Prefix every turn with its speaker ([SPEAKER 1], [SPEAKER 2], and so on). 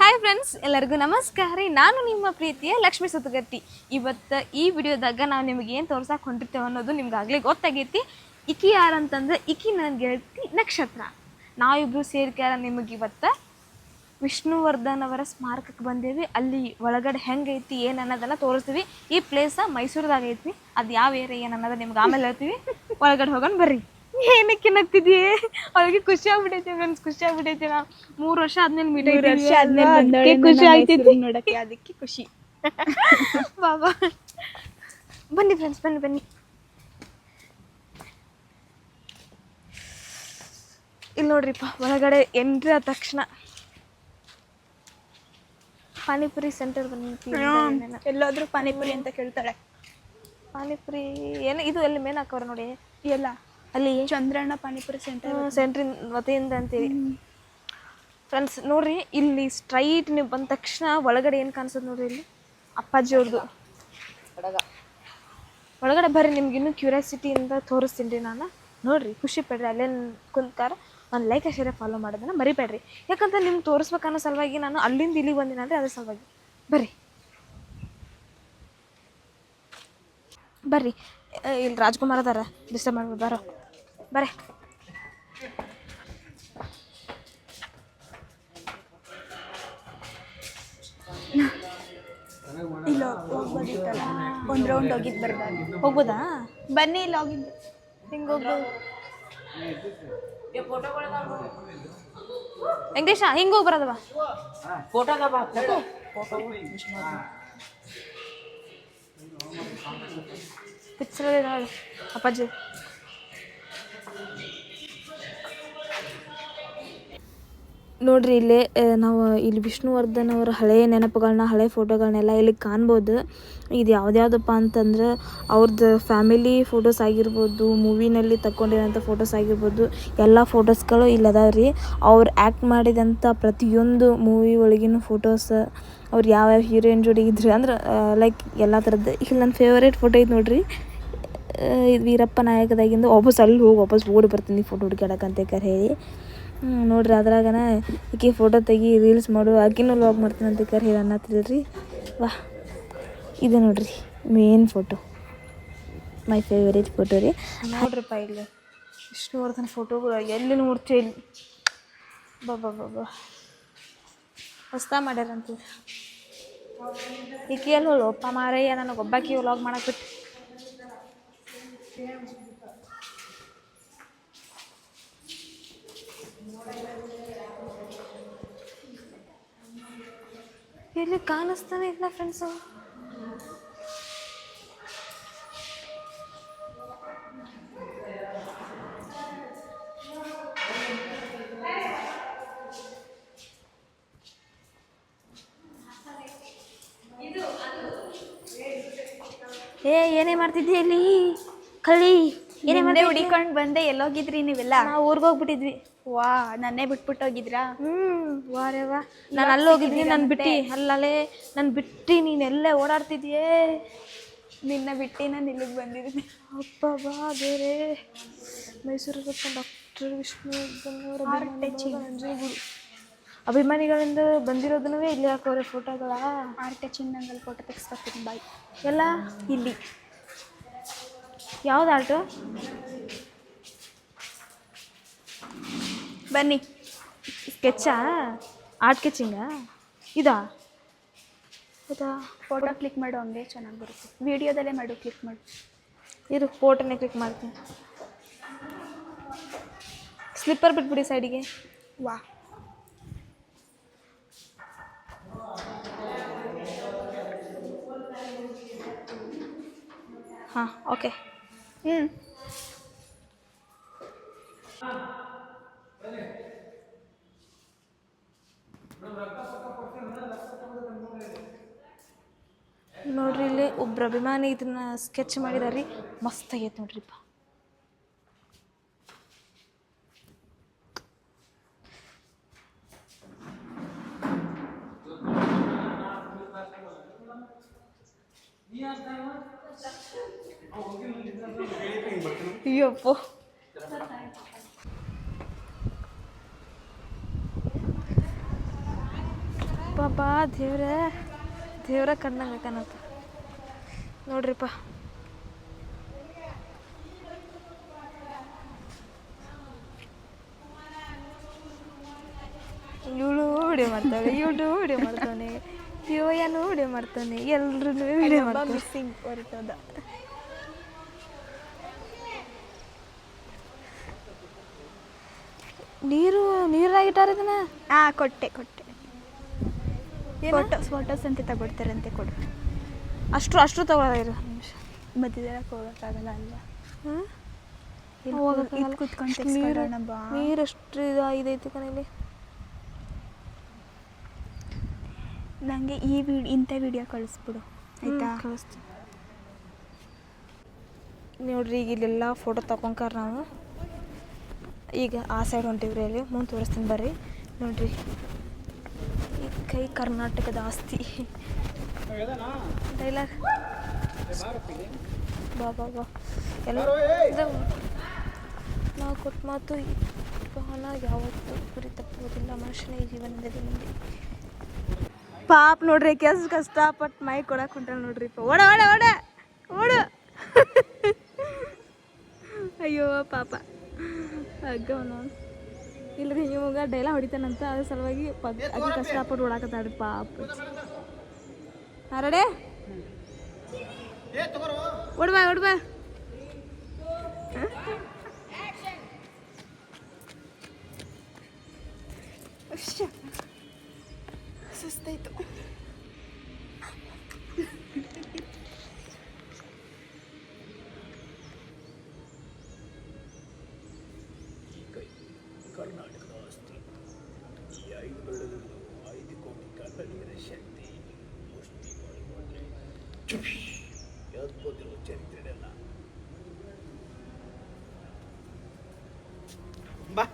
[SPEAKER 1] Hi friends ಎಲ್ಲರಿಗೂ ನಮಸ್ಕಾರ ರೀ. ನಾನು ನಿಮ್ಮ ಪ್ರೀತಿಯ ಲಕ್ಷ್ಮೀ ಸುತ್ತಗಟ್ಟಿ. ಇವತ್ತು ಈ ವಿಡಿಯೋದಾಗ ನಾವು ನಿಮಗೆ ಏನು ತೋರ್ಸಕ್ಕೆ ಹೊಂಟಿರ್ತೇವೆ ಅನ್ನೋದು ನಿಮ್ಗೆ ಆಗಲೇ ಗೊತ್ತಾಗೈತಿ. ಇಕಿ ಯಾರಂತಂದ್ರೆ ಇಕಿ ನನ್ನ ಗೆಳತಿ ನಕ್ಷತ್ರ. ನಾವಿಬ್ರು ಸೇರ್ಕಾರ ನಿಮಗೆ ಇವತ್ತು. ವಿಷ್ಣುವರ್ಧನ್ ಅವರ ಸ್ಮಾರಕಕ್ಕೆ ಬಂದೇವಿ. ಅಲ್ಲಿ ಒಳಗಡೆ ಹೆಂಗೈತಿ, ಏನು ಅನ್ನೋದನ್ನ ತೋರಿಸ್ತೀವಿ. ಈ ಪ್ಲೇಸ ಮೈಸೂರದಾಗ ಐತಿ ಅದು ಯಾವ ಏರಿಯಾ ಏನು ಅನ್ನೋದು ನಿಮ್ಗೆ ಆಮೇಲೆ ಹೇಳ್ತೀವಿ. ಒಳಗಡೆ ಹೋಗೋಣ ಬರ್ರಿ. ಏನಕ್ಕೆ ನಗ್ತಿದ್ಯೆ ಅವಳಿಗೆ ಖುಷಿ ಆಗ್ಬಿಟೈತಿ ಫ್ರೆಂಡ್ಸ್ ಖುಷಿ ಆಗ್ಬಿಟ್ಟೈತಿ ನಾ. ಮೂರು ವರ್ಷ ಆದ್ಮೇಲೆ ಮೀಟ್
[SPEAKER 2] ವರ್ಷ ಆದ್ಮೇಲೆ ಬಂದವಳೆ
[SPEAKER 1] ಖುಷಿ
[SPEAKER 2] ಆಯ್ತು ನೋಡಕ್ಕೆ ಅದಕ್ಕೆ ಖುಷಿ.
[SPEAKER 1] ಬಾಬಾ. ಬನ್ನಿ ಫ್ರೆಂಡ್ಸ್ ಬನ್ನಿ ಬನ್ನಿ. ಇಲ್ಲಿ ನೋಡ್ರಿಪ್ಪ ಒಳಗಡೆ ಎಂಟ್ರಿ ಆದ ತಕ್ಷಣ. ಪಾನಿಪುರಿ ಸೆಂಟರ್ ಬಂದಿ
[SPEAKER 2] ಎಲ್ಲಾದ್ರೂ ಪಾನಿಪುರಿ ಅಂತ ಕೇಳ್ತಾಳೆ.
[SPEAKER 1] ಪಾನಿಪುರಿ ಏನು ಇದು ಎಲ್ಲಿ ಮೇನ್ ಹಾಕವ್ರ ನೋಡಿ?
[SPEAKER 2] ಎಲ್ಲ.
[SPEAKER 1] ಅಲ್ಲಿ
[SPEAKER 2] ಚಂದ್ರಣ್ಣ ಪಾನಿಪುರಿ ಸೆಂಟರ್
[SPEAKER 1] ಸೆಂಟ್ರಿನ ವತಿಯಿಂದ. ಅಂತೀವಿ ಫ್ರೆಂಡ್ಸ್ ನೋಡ್ರಿ ಇಲ್ಲಿ ಸ್ಟ್ರೈಟ್ ನೀವು ಬಂದ ತಕ್ಷಣ ಒಳಗಡೆ ಏನು ಕಾಣಿಸೋದು ನೋಡ್ರಿ ಇಲ್ಲಿ? ಅಪ್ಪಾಜಿ ಅವ್ರದ್ದು ಒಳಗಡೆ ಬರ್ರಿ ನಿಮ್ಗೆ ಇನ್ನೂ ಕ್ಯೂರಿಯಾಸಿಟಿಯಿಂದ ತೋರಿಸ್ತೀನಿ ರೀ ನಾನು. ನೋಡ್ರಿ ಖುಷಿ ಪಡ್ರಿ ಅಲ್ಲೇ ಕುಂತಾರ ಒಂದು ಲೈಕ್ ಶೇರೆ ಫಾಲೋ ಮಾಡೋದನ್ನ ಮರಿಬೇಡ್ರಿ. ಯಾಕಂದ್ರೆ ನಿಮ್ಗೆ ತೋರಿಸ್ಬೇಕನ್ನೋ ಸಲುವಾಗಿ ನಾನು ಅಲ್ಲಿಂದ ಇಲ್ಲಿಗೆ ಅಂದರೆ ಅದ್ರ ಸಲುವಾಗಿ. ಬರ್ರಿ. ಬರ್ರಿ. ಇಲ್ಲಿ ರಾಜ್ಕುಮಾರ್ ಅದಾರ. ಡಿಸ್ಟರ್ಬ್ ಮಾಡ್ಬೋದು ಬರೋ. ಬರ್ರಿ
[SPEAKER 2] ಇಲ್ಲ ಒಂದ್ ರೌಂಡ್ ಹೋಗಿದ್ ಬರ್ಬಾರ್ದು
[SPEAKER 1] ಹೋಗ್ಬೋದಾ?
[SPEAKER 2] ಬನ್ನಿ ಇಲ್ಲಿ ಹೋಗಿದ್ದು.
[SPEAKER 1] ಹಿಂಗೆ ಹೋಗ್ಬೋದು. ವೆಂಕಟೇಶ, ಹಿಂಗೆ ಹೋಗಿ ಬರೋದವ ಪಿಕ್ಚರ್ ನೋಡಿ ಅಪ್ಪಾಜಿ. ನೋಡ್ರಿ ಇಲ್ಲಿ ನಾವು ಇಲ್ಲಿ ವಿಷ್ಣುವರ್ಧನ್ ಅವರ ಹಳೆಯ ನೆನಪುಗಳನ್ನ ಹಳೆ ಫೋಟೋಗಳನ್ನೆಲ್ಲ ಇಲ್ಲಿ ಕಾಣ್ಬೋದು. ಇದು ಯಾವ್ದ್ಯಾವ್ದಪ್ಪ ಅಂತಂದ್ರೆ ಅವ್ರದ್ದು ಫ್ಯಾಮಿಲಿ ಫೋಟೋಸ್ ಆಗಿರ್ಬೋದು, ಮೂವಿನಲ್ಲಿ ತಗೊಂಡಿರೋಂಥ ಫೋಟೋಸ್ ಆಗಿರ್ಬೋದು, ಎಲ್ಲ ಫೋಟೋಸ್ಗಳು ಇಲ್ಲಿ ಅದಾವೆ ರೀ ಅವ್ರು ಆ್ಯಕ್ಟ್ ಮಾಡಿದಂಥ ಪ್ರತಿಯೊಂದು ಮೂವಿ ಒಳಗಿನ ಫೋಟೋಸ್, ಅವ್ರು ಯಾವ್ಯಾವ ಹೀರೋಯಿನ್ ಜೋಡಿ ಇದ್ರಿ ಅಂದ್ರೆ ಲೈಕ್ ಎಲ್ಲ ಥರದ್ದು ಇಲ್ಲಿ ನನ್ನ ಫೇವರೇಟ್ ಫೋಟೋ ಇದು ನೋಡ್ರಿ. ಇದು ವೀರಪ್ಪ ನಾಯಕದಾಗಿಂದು ವಾಪಸ್ ಅಲ್ಲಿ ಹೋಗಿ ವಾಪಸ್ ಓಡಿ ಬರ್ತೀನಿ ಫೋಟೋ ಹುಡ್ಕ್ಯಾಡಕ್ಕಂತ ಕರೆ ಹೇಳಿ. ನೋಡ್ರಿ ಅದ್ರಾಗನ ಈಕೆ ಫೋಟೋ ತೆಗಿ ರೀಲ್ಸ್ ಮಾಡು, ಆಕಿನೂ ಲಾಗ್ ಮಾಡ್ತೀನಿ ಅಂತ ಕರೆ ಹೇಳಿ ಅನ್ನತ್ತಿದ್ರಿ ವಾ, ಇದು ನೋಡ್ರಿ main photo my favourite photo ರೀ. ನೋಡ್ರಿಪ್ಪ ಇಲ್ಲಿ ನೋಡ್ತಾನೆ ಫೋಟೋಗಳು ಎಲ್ಲಿ ನೋಡ್ತೀವಿ ಇಲ್ಲಿ? ಬಾಬಾ ಬಾಬಾ ಹೊಸ್ತ ಮಾಡ್ಯಾರಂತ ಈಕೆ ಎಲ್ಲಿ ಒಪ್ಪ ಮಾರಯ್ಯ, ನನಗೆ ಒಬ್ಬಾಕಿ ವ್ಲಾಗ್ ಮಾಡಕ್ಕೆ ಎಲ್ಲಿ ಕಾಣಿಸ್ತಾನೆ ಇಲ್ಲ ಫ್ರೆಂಡ್ಸು ಏ ಏನೇ ಮಾಡ್ತಿದ್ದೀಯ ಅಲ್ಲಿ ಕಳಿ ಏನೇ
[SPEAKER 2] ಹುಡಿಕೊಂಡು ಬಂದೆ ಎಲ್ಲೋಗಿದ್ರಿ ನೀವೆಲ್ಲ?
[SPEAKER 1] ನಾವು ಊರಿಗೆ ಹೋಗ್ಬಿಟ್ಟಿದ್ವಿ.
[SPEAKER 2] ವಾ ನನ್ನೇ ಬಿಟ್ಬಿಟ್ಟು ಹೋಗಿದ್ರಾ
[SPEAKER 1] ಹ್ಮ್ ವಾರೇ ವಾ. ನಾನು ಅಲ್ಲಿ ಹೋಗಿದ್ದೀನಿ ನಾನು ಬಿಟ್ಟು ಅಲ್ಲಲ್ಲೇ ನಾನು ಬಿಟ್ಟು ನೀನೆಲ್ಲೇ ಓಡಾಡ್ತಿದ್ಯೇ?
[SPEAKER 2] ನಿನ್ನ ಬಿಟ್ಟು ನಾನು ಇಲ್ಲಿಗೆ ಬಂದಿದ್ದೀನಿ.
[SPEAKER 1] ಅಪ್ಪ ಬಾ ಬೇರೆ. ಮೈಸೂರು ಡಾಕ್ಟರ್ ವಿಷ್ಣು ನಂಜನಗೂಡು ಅಭಿಮಾನಿಗಳಿಂದ ಬಂದಿರೋದನ್ನೂ ಇಲ್ಲಿ ಹಾಕೋರೆ ಫೋಟೋಗಳ?
[SPEAKER 2] ಆರ್ಟೆ ಚಿನ್ನಂಗಲ್ಲಿ ನಂಗಲ್ಲಿ ಫೋಟೋ ತೆಗಿಸ್ಕೊತೀನಿ ಬಾಯ್
[SPEAKER 1] ಎಲ್ಲ?
[SPEAKER 2] ಇಲ್ಲಿ.
[SPEAKER 1] ಯಾವ್ದು ಆಟೋ
[SPEAKER 2] ಬನ್ನಿ.
[SPEAKER 1] ಸ್ಕೆಚ್ಚಾ? ಆರ್ಟ್ ಸ್ಕೆಚಿಂಗಾ? ಇದಾ? ಇದಾ?
[SPEAKER 2] ಫೋಟೋ ಕ್ಲಿಕ್ ಮಾಡು ಹಂಗೆ ಚೆನ್ನಾಗಿ ಬರುತ್ತೆ. ವಿಡಿಯೋದಲ್ಲೇ ಮಾಡು ಕ್ಲಿಕ್ ಮಾಡು.
[SPEAKER 1] ಇದು ಫೋಟೋನೇ ಕ್ಲಿಕ್ ಮಾಡ್ತೀನಿ. ಸ್ಲಿಪ್ಪರ್ ಬಿಟ್ಬಿಡಿ ಸೈಡಿಗೆ.
[SPEAKER 2] ವಾ.
[SPEAKER 1] ಹಾಂ ಓಕೆ.
[SPEAKER 2] ಹ್ಞೂ
[SPEAKER 1] ನೋಡ್ರಿ ಇಲ್ಲಿ ಒಬ್ರು ಅಭಿಮಾನಿ ಇದನ್ನ ಸ್ಕೆಚ್ ಮಾಡಿದಾರೆ. ರೀ ಮಸ್ತ್ ಆಗೈತೆ ನೋಡ್ರಿಪ್ಪ ಅಯ್ಯಪ್ಪ. ಪಾಪಾ ದೇವ್ರ ದೇವ್ರ ಕಂಡಂಗೆ ಕಾಣತ್ತ ನೋಡ್ರಿಪ್ಪ. ಇವಳು ವಿಡಿಯೋ ಮಾಡ್ತಾವೆ ಇವಳು ವಿಡಿಯೋ ಮಾಡ್ತಾನೆ ಇವಯ್ಯನು ವಿಡಿಯೋ ಮಾಡ್ತಾನೆ. ಎಲ್ರೂ ವಿಡಿಯೋ ಮಾಡ್ತಾನೆ.
[SPEAKER 2] ಮಿಸ್ಸಿಂಗ್ ಹೊರಟೋದ.
[SPEAKER 1] ನೀರು ನೀರಾಗಿ ಇದನ್ನ?
[SPEAKER 2] ಹಾ ಕೊಟ್ಟೆ ಕೊಟ್ಟೆ. ಫೋಟೋಸ್ ಫೋಟೋಸ್ ಅಂತ ತಗೊಡ್ತಾರಂತೆ ಕೊಡು.
[SPEAKER 1] ಅಷ್ಟು ಅಷ್ಟು ತಗೊಳ್ಳೋದಿರು ನಿಮಿಷ.
[SPEAKER 2] ಮಧ್ಯದಕ್ಕೆ ಹೋಗೋಕ್ಕಾಗಲ್ಲ ಅಲ್ವಾ?
[SPEAKER 1] ಹ್ಞೂ
[SPEAKER 2] ಇಲ್ಲಿ
[SPEAKER 1] ಹೋಗಕ್ಕಾಗಲ್ಲ.
[SPEAKER 2] ಇಲ್ಲಿ ಕುತ್ಕೊಂಡು
[SPEAKER 1] ನೀರು ನೀರು ಎಷ್ಟು ಇದು ಕಣ ಕಣಲ್ಲಿ.
[SPEAKER 2] ನನಗೆ ಈ ವಿಡ್ ಇಂಥ ವಿಡಿಯೋ ಕಳಿಸ್ಬಿಡು. ಆಯ್ತಾ?
[SPEAKER 1] ಕಳಿಸ್ತೀನಿ. ನೋಡ್ರಿ ಈಗ ಇಲ್ಲೆಲ್ಲ ಫೋಟೋ ತಗೊಂಕಾರ ನಾವು ಈಗ ಆ ಸೈಡ್ ಹೊಂಟಿವ್ರಿ ಅಲ್ಲಿ. ಮುಂದೆ ತೋರಿಸ್ತೀನಿ ಬರ್ರಿ. ನೋಡ್ರಿ. ಈ ಕೈ ಕರ್ನಾಟಕದ ಆಸ್ತಿ. ಡೈಲಾಗ್. ಬಾ ಬಾ ಬಾ. ಎಲ್ಲ ನಾವು ಕೊಟ್ಟ ಮಾತು ಯಾವತ್ತೂ ಗುರಿ ತಪ್ಪುವುದಿಲ್ಲ. ಮನುಷ್ಯನ ಈ ಜೀವನದಲ್ಲಿ ಮುಂದೆ. ಪಾಪ ನೋಡ್ರಿ ಕೆಸ್ ಕಷ್ಟಪಟ್ಟು ಮೈ ಕೊಡಕ್ಕೆ ಹೊಂಟಾಳ ನೋಡ್ರಿ ಓಡ ಓಡ ಓಡ ಓಡು. ಅಯ್ಯೋ ಪಾಪ. ಅಗ್ಗ ಇಲ್ರಿ ಇವಾಗ ಡೈಲ ಹೊಡಿತಾನಂತ ಅದ್ರ ಸಲುವಾಗಿ ಪಗ್ ಅಗಿ ಕಷ್ಟಪಟ್ಟು ಓಡಾಕತ್ತಾಡ್ರಿ ಪಾಪ. ಹಾರಡೆ ಓಡ್ಬಾ ಓಡ್ಬಾ
[SPEAKER 2] ಸುಸ್ತಾಯ್ತು
[SPEAKER 3] ಬಾ.